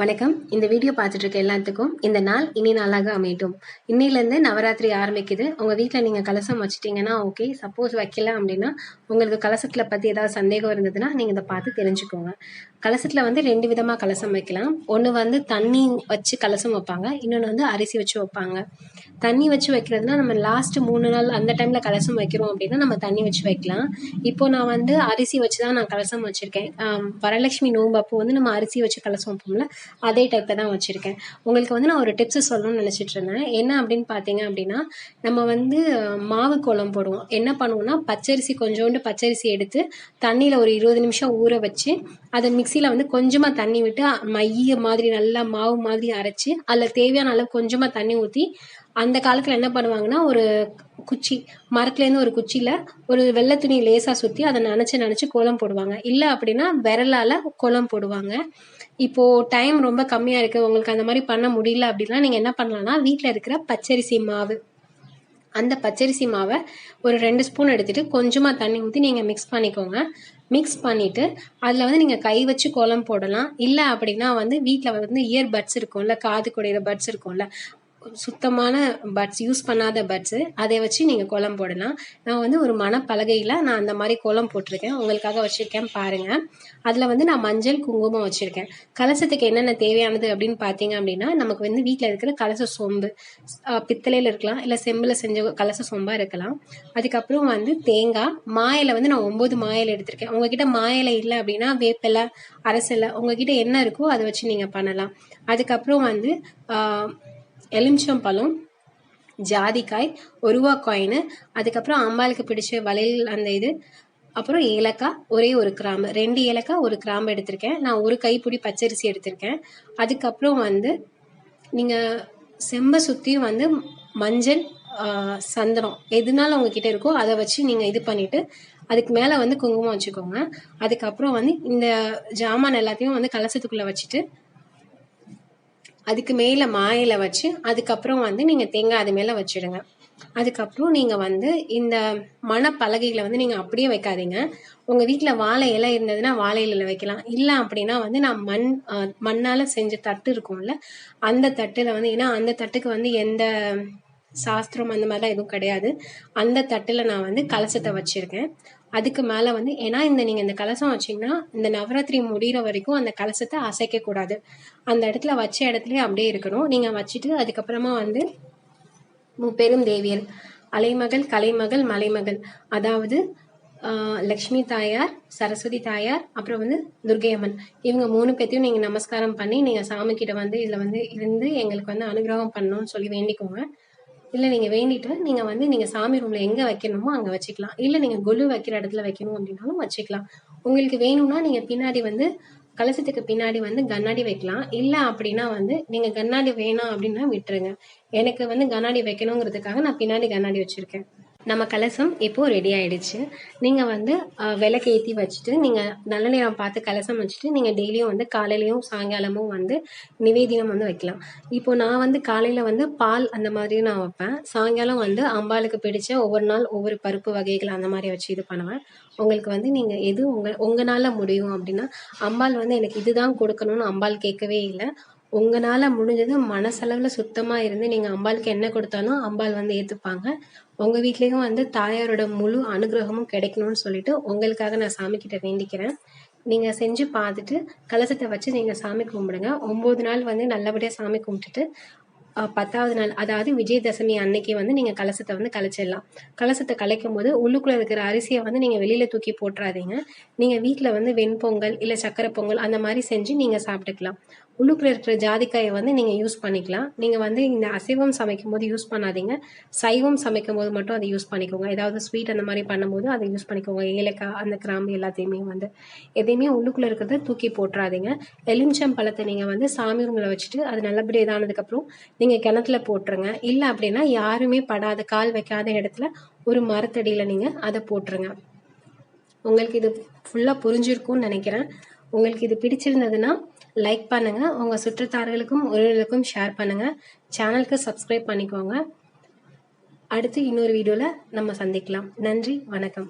வணக்கம். இந்த வீடியோ பார்த்துட்டு இருக்க எல்லாத்துக்கும் இந்த நாள் இனி நாளாக அமையட்டும். இன்னையிலேருந்து நவராத்திரி ஆரம்பிக்குது. உங்கள் வீட்டில் நீங்கள் கலசம் வச்சிட்டிங்கன்னா ஓகே சப்போஸ் வைக்கல அப்படின்னா உங்களுக்கு கலசத்தில் பற்றி ஏதாவது சந்தேகம் இருந்ததுன்னா நீங்கள் இதை பார்த்து தெரிஞ்சுக்கோங்க. கலசத்தில் வந்து ரெண்டு விதமாக கலசம் வைக்கலாம். ஒன்று வந்து தண்ணி வச்சு கலசம் வைப்பாங்க. இன்னொன்று வந்து அரிசி வச்சு வைப்பாங்க. தண்ணி வச்சு வைக்கிறதுனா நம்ம லாஸ்ட் மூணு நாள் அந்த டைமில் கலசம் வைக்கிறோம் அப்படின்னா நம்ம தண்ணி வச்சு வைக்கலாம். இப்போ நான் வந்து அரிசி வச்சு தான் நான் கலசம் வச்சுருக்கேன். வரலட்சுமி நோம்பு அப்போ வந்து நம்ம அரிசி வச்சு கலசம் வைப்போம்ல அதே டைப்பில் தான் வச்சுருக்கேன். உங்களுக்கு வந்து நான் ஒரு டிப்ஸ் சொல்லணும்னு நினச்சிட்டு இருந்தேன். என்ன அப்படின்னு பார்த்தீங்க அப்படின்னா நம்ம வந்து மாவு கோலம் போடுவோம். என்ன பண்ணுவோம்னா பச்சரிசி கொஞ்சோண்டு பச்சரிசி எடுத்து தண்ணியில் ஒரு இருபது நிமிஷம் ஊற வச்சு அதை மிக்சியில் வந்து கொஞ்சமாக தண்ணி விட்டு மைய மாதிரி நல்லா மாவு மாதிரி அரைச்சி அதில் தேவையான அளவு கொஞ்சமாக தண்ணி ஊற்றி அந்த காலத்தில் என்ன பண்ணுவாங்கன்னா ஒரு குச்சி மரத்துலேருந்து ஒரு குச்சியில் ஒரு வெள்ளை துணி லேசாக சுற்றி அதை நனைச்சு நினச்சி கோலம் போடுவாங்க. இல்லை அப்படின்னா விரலால் கோலம் போடுவாங்க. இப்போது டைம் ரொம்ப கம்மியாக இருக்குது உங்களுக்கு அந்த மாதிரி பண்ண முடியல அப்படின்னா நீங்கள் என்ன பண்ணலாம்னா வீட்டில் இருக்கிற பச்சரிசி மாவு. அந்த பச்சரிசி மாவை ஒரு ரெண்டு ஸ்பூன் எடுத்துட்டு கொஞ்சமாக தண்ணி ஊற்றி நீங்கள் மிக்ஸ் பண்ணிக்கோங்க. மிக்ஸ் பண்ணிவிட்டு அதில் வந்து நீங்கள் கை வச்சு கோலம் போடலாம். இல்லை அப்படின்னா வந்து வீட்டில் வந்து இயர் பட்ஸ் இருக்கும்ல காது குடையிற பட்ஸ் இருக்கும்ல சுத்தமான பட்ஸ் யூஸ் பண்ணாத பட்ஸு அதை வச்சு நீங்கள் கோலம் போடலாம். நான் வந்து ஒரு மணப்பலகையில் நான் அந்த மாதிரி கோலம் போட்டிருக்கேன். உங்களுக்காக வச்சுருக்கேன் பாருங்கள் அதில் வந்து நான் மஞ்சள் குங்குமம் வச்சுருக்கேன். கலசத்துக்கு என்னென்ன தேவையானது அப்படின்னு பார்த்தீங்க அப்படின்னா நமக்கு வந்து வீட்டில் இருக்கிற கலச சொம்பு பித்தளையில் இருக்கலாம். இல்லை செம்பில் செஞ்ச கலச சொம்பாக இருக்கலாம். அதுக்கப்புறம் வந்து தேங்காய். மாயில வந்து நான் ஒம்பது மாயில எடுத்திருக்கேன். உங்ககிட்ட மாயில இல்லை அப்படின்னா வேப்பிலை அரசலை உங்ககிட்ட என்ன இருக்கோ அதை வச்சு நீங்கள் பண்ணலாம். அதுக்கப்புறம் வந்து எலுமிச்சம்பழம் ஜாதிக்காய் ஒரு ரூபா காயின் அதுக்கப்புறம் அம்பாளுக்கு பிடிச்ச வளையல் அந்த இது அப்புறம் ஏலக்காய் ஒரே ஒரு கிராம்பு ரெண்டு ஏலக்காய் ஒரு கிராம்பு எடுத்திருக்கேன். நான் ஒரு கைப்பிடி பச்சரிசி எடுத்திருக்கேன். அதுக்கப்புறம் வந்து நீங்கள் செம்பை சுற்றியும் வந்து மஞ்சள் சந்தனம் எதுனால உங்ககிட்ட இருக்கோ அதை வச்சு நீங்கள் இது பண்ணிட்டு அதுக்கு மேலே வந்து குங்குமம் வச்சுக்கோங்க. அதுக்கப்புறம் வந்து இந்த ஜாமான் எல்லாத்தையும் வந்து கலசத்துக்குள்ளே வச்சுட்டு அதுக்கு மேலே மாயில வச்சு அதுக்கப்புறம் வந்து நீங்கள் தேங்காய் அது மேலே வச்சிடுங்க. அதுக்கப்புறம் நீங்கள் வந்து இந்த மணப்பலகைகளை வந்து நீங்கள் அப்படியே வைக்காதீங்க. உங்கள் வீட்டில் வாழை இலை இருந்ததுன்னா வாழை இலையில வைக்கலாம். இல்லை அப்படின்னா வந்து நான் மண் மண்ணால் செஞ்ச தட்டு இருக்கும்ல அந்த தட்டில் வந்து ஏன்னா அந்த தட்டுக்கு வந்து எந்த சாஸ்திரம் அந்த மாதிரிலாம் எதுவும் கிடையாது. அந்த தட்டில் நான் வந்து கலசத்தை வச்சுருக்கேன். அதுக்கு மேலே வந்து ஏன்னா இந்த நீங்கள் இந்த கலசம் வச்சீங்கன்னா இந்த நவராத்திரி முடிகிற வரைக்கும் அந்த கலசத்தை அசைக்கக்கூடாது அந்த இடத்துல வச்ச இடத்துலயே அப்படியே இருக்கணும். நீங்கள் வச்சுட்டு அதுக்கப்புறமா வந்து முப்பெரும் தேவியர் அலைமகள் கலைமகள் மலைமகள். அதாவது லக்ஷ்மி தாயார் சரஸ்வதி தாயார் அப்புறம் வந்து துர்க்கை அம்மன் இவங்க மூணு பேர்த்தையும் நீங்கள் நமஸ்காரம் பண்ணி நீங்கள் சாமி கிட்ட வந்து இதில் வந்து இருந்து எங்களுக்கு வந்து அனுகிரகம் பண்ணணும்னு சொல்லி வேண்டிக்கோங்க. இல்லை நீங்கள் வேண்டிட்டு நீங்கள் வந்து நீங்கள் சாமி ரூமில் எங்கே வைக்கணுமோ அங்கே வச்சுக்கலாம். இல்லை நீங்கள் கொலு வைக்கிற இடத்துல வைக்கணும் அப்படின்னாலும் வச்சுக்கலாம். உங்களுக்கு வேணும்னா நீங்கள் பின்னாடி வந்து கலசத்துக்கு பின்னாடி வந்து கண்ணாடி வைக்கலாம். இல்லை அப்படின்னா வந்து நீங்கள் கண்ணாடி வேணாம் அப்படின்னா விட்டுருங்க. எனக்கு வந்து கண்ணாடி வைக்கணுங்கிறதுக்காக நான் பின்னாடி கண்ணாடி வச்சுருக்கேன். நம்ம கலசம் இப்போது ரெடி ஆயிடுச்சு. நீங்கள் வந்து விளக்கு ஏற்றி வச்சுட்டு நீங்கள் நல்ல நேரம் பார்த்து கலசம் வச்சுட்டு நீங்கள் டெய்லியும் வந்து காலையிலையும் சாயங்காலமும் வந்து நிவேதினம் வந்து வைக்கலாம். இப்போ நான் வந்து காலையில் வந்து பால் அந்த மாதிரி நான் வைப்பேன். சாயங்காலம் வந்து அம்பாளுக்கு பிடிச்ச ஒவ்வொரு நாள் ஒவ்வொரு பருப்பு வகைகள் அந்த மாதிரி வச்சு இது பண்ணுவேன். உங்களுக்கு வந்து நீங்கள் எது உங்கள் உங்களால் முடியும் அப்படின்னா அம்பாள் வந்து எனக்கு இதுதான் கொடுக்கணும்னு அம்பாள் கேட்கவே இல்லை. உங்களால் முடிஞ்சது மனசளவில் சுத்தமாக இருந்து நீங்கள் அம்பாளுக்கு என்ன கொடுத்தாலும் அம்பாள் வந்து ஏற்றுப்பாங்க உங்கள் வீட்லேயும் வந்து தாயாரோட முழு அனுகிரகமும் கிடைக்கணும்னு சொல்லிட்டு உங்களுக்காக நான் சாமிக்கிட்ட வேண்டிக்கிறேன். நீங்கள் செஞ்சு பார்த்துட்டு கலசத்தை வச்சு நீங்கள் சாமி கும்பிடுங்க. ஒம்பது நாள் வந்து நல்லபடியாக சாமி கும்பிட்டுட்டு பத்தாவது நாள் அதாவது விஜயதசமி அன்னைக்கு வந்து நீங்கள் கலசத்தை வந்து கலைச்சிடலாம். கலசத்தை கலைக்கும் போது உள்ளுக்குள்ளே இருக்கிற அரிசியை வந்து நீங்கள் வெளியில் தூக்கி போட்டுறாதீங்க. நீங்கள் வீட்டில் வந்து வெண்பொங்கல் இல்லை சக்கரை பொங்கல் அந்த மாதிரி செஞ்சு நீங்கள் சாப்பிட்டுக்கலாம். உள்ளுக்குள்ள இருக்கிற ஜாதிக்காயை வந்து நீங்கள் யூஸ் பண்ணிக்கலாம். நீங்கள் வந்து இந்த அசைவம் சமைக்கும் போது யூஸ் பண்ணாதீங்க. சைவம் சமைக்கும் போது மட்டும் அதை யூஸ் பண்ணிக்கோங்க. ஏதாவது ஸ்வீட் அந்த மாதிரி பண்ணும்போது அதை யூஸ் பண்ணிக்கோங்க. ஏலக்காய் அந்த கிராம்பு எல்லாத்தையுமே வந்து எதையுமே உள்ளுக்குள்ளே இருக்கிறத தூக்கி போட்டுறாதீங்க. எலுமிச்சம் பழத்தை நீங்கள் வந்து சாமி ரூமில் வச்சுட்டு அது நல்லபடியாக இதானதுக்கப்புறம் நீங்கள் கிணத்துல போட்டுருங்க. இல்லை அப்படின்னா யாருமே படாத கால் வைக்காத இடத்துல ஒரு மரத்தடியில் நீங்கள் அதை போட்டுருங்க. உங்களுக்கு இது ஃபுல்லாக புரிஞ்சிருக்கும்னு நினைக்கிறேன். உங்களுக்கு இது பிடிச்சிருந்ததுன்னா லைக் பண்ணுங்கள் உங்கள் சுற்றுத்தார்களுக்கும் உறவினர்களுக்கும் ஷேர் பண்ணுங்கள் சேனலுக்கு சப்ஸ்கிரைப் பண்ணிக்கோங்க. அடுத்து இன்னொரு வீடியோவில் நம்ம சந்திக்கலாம். நன்றி வணக்கம்.